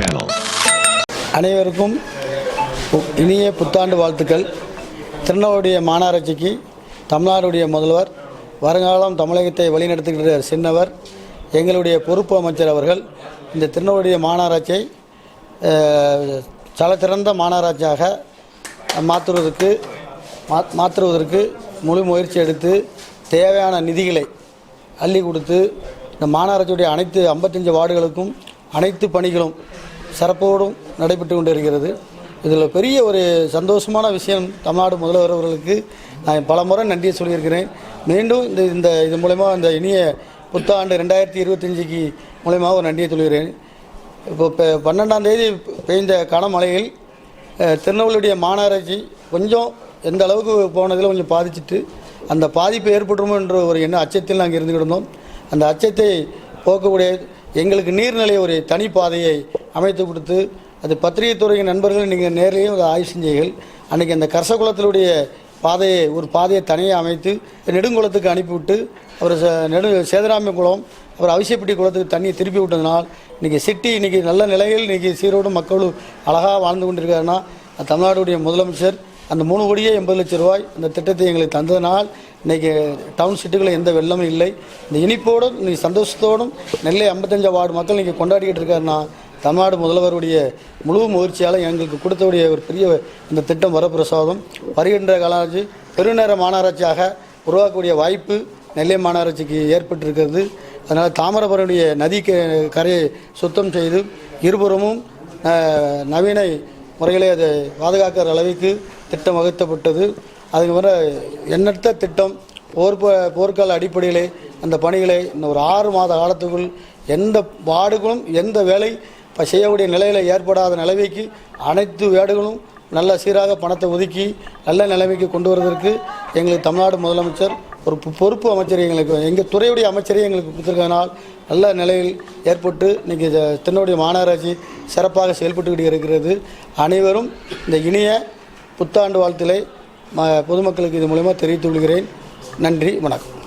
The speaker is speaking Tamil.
channel. அனைவருக்கும் பு- இனிய புத்தாண்டு வாழ்த்துக்கள் திருநெல்வேலிய மாநகராட்சிக்கு தமிழ்நாடுடைய முதல்வர் வருங்காலம் தமிழகத்தை வழிநடத்துகின்ற சின்னவர் எங்களுடைய பொறுப்பு அமைச்சர் அவர்கள் இந்த திருநெல்வேலிய மாநகராட்சியை அஹ், மாநகராட்சியாக மாற்றுவதற்கு மா மாற்றுவதற்கு முழு முயற்சி எடுத்து தேவையான நிதிகளை அள்ளி கொடுத்து இந்த மாநகராட்சியுடைய அனைத்து ஐம்பத்தஞ்சு வார்டுகளுக்கும் அனைத்து பணிகளும் சிறப்போடும் நடைபெற்று கொண்டிருக்கிறது. இதில் பெரிய ஒரு சந்தோஷமான விஷயம் தமிழ்நாடு முதல்வர் அவர்களுக்கு நான் பல முறை நன்றியை சொல்லியிருக்கிறேன். மீண்டும் இந்த இந்த இது மூலயமா இந்த இனிய புத்தாண்டு ரெண்டாயிரத்தி இருபத்தஞ்சிக்கு மூலயமா ஒரு நன்றியை சொல்கிறேன் இப்போ இப்போ பன்னெண்டாம் தேதி பெய்த கனமழையில் திருநெல்வேலியுடைய மாநகராட்சி கொஞ்சம் எந்த அளவுக்கு போனதில் கொஞ்சம் பாதிச்சிட்டு அந்த பாதிப்பு ஏற்பட்டுமோ என்ற ஒரு எண்ண அச்சத்தில் நாங்கள் இருந்துக்கிட்டு இருந்தோம். அந்த அச்சத்தை போக்கக்கூடிய எங்களுக்கு நீர்நிலை ஒரு தனி பாதையை அமைத்து கொடுத்து அது பத்திரிகை துறையின் நண்பர்கள் நீங்கள் நேரிலேயே அதை ஆய்வு செஞ்சீர்கள். அன்றைக்கி அந்த கரசகுளத்தினுடைய பாதையை ஒரு பாதையை தனியாக அமைத்து நெடுங்குளத்துக்கு அனுப்பிவிட்டு அவர் ச- நெடு சேதராம குளம் அப்புறம் அவிசைப்பட்டி குளத்துக்கு தண்ணியை திருப்பி விட்டதுனால் இன்றைக்கி சிட்டி இன்றைக்கி நல்ல நிலையில் இன்றைக்கி சீரோடு மக்களும் அழகாக வாழ்ந்து கொண்டிருக்காருன்னா தமிழ்நாடுடைய முதலமைச்சர் அந்த மூணு கோடியே எண்பது லட்சம் ரூபாய் அந்த திட்டத்தை எங்களுக்கு தந்ததனால் இன்றைக்கி டவுன் சிட்டிகளில் எந்த வெள்ளமும் இல்லை. இந்த இனிப்போடும் இன்னைக்கு சந்தோஷத்தோடும் நெல்லை ஐம்பத்தஞ்சு வார்டு மக்கள் இன்றைக்கி கொண்டாடிக்கிட்டு இருக்காருன்னா தமிழ்நாடு முதல்வருடைய முழு முயற்சியால் எங்களுக்கு கொடுத்தவுடைய ஒரு பெரிய இந்த திட்டம் வரப்பிரசாதம். வருகின்ற காலாட்சி பெருநேர மாநகராட்சியாக உருவாக்கக்கூடிய வாய்ப்பு நெல்லை மாநகராட்சிக்கு ஏற்பட்டிருக்கிறது. அதனால் தாமிரபரணிய நதி கரையை சுத்தம் செய்து இருபுறமும் நவீன முறைகளை அதை பாதுகாக்கிற அளவுக்கு திட்டம் வகுத்தப்பட்டது அதுக்கு எண்ணற்ற திட்டம் போர் போர்க்கால அடிப்படையிலே அந்த பணிகளை இந்த ஒரு ஆறு மாத காலத்துக்குள் எந்த வார்டுகளும் எந்த வேலை இப்போ செய்யக்கூடிய நிலையில் ஏற்படாத நிலைமைக்கு அனைத்து வேடுகளும் நல்ல சீராக பணத்தை ஒதுக்கி நல்ல நிலைமைக்கு கொண்டு வருவதற்கு எங்களுக்கு தமிழ்நாடு முதலமைச்சர் ஒரு பொறுப்பு அமைச்சர் எங்களுக்கு எங்கள் துறையுடைய அமைச்சரை எங்களுக்கு கொடுத்துருக்கனால் நல்ல நிலையில் ஏற்பட்டு இன்றைக்கி தென்னுடைய மாநகராட்சி சிறப்பாக செயல்பட்டு இருக்கிறது. அனைவரும் இந்த இனிய புத்தாண்டு வாழ்த்துலை. ம பொதுமக்களுக்கு இது மூலமாக தெரிவித்துக் கொள்கிறேன். நன்றி வணக்கம்.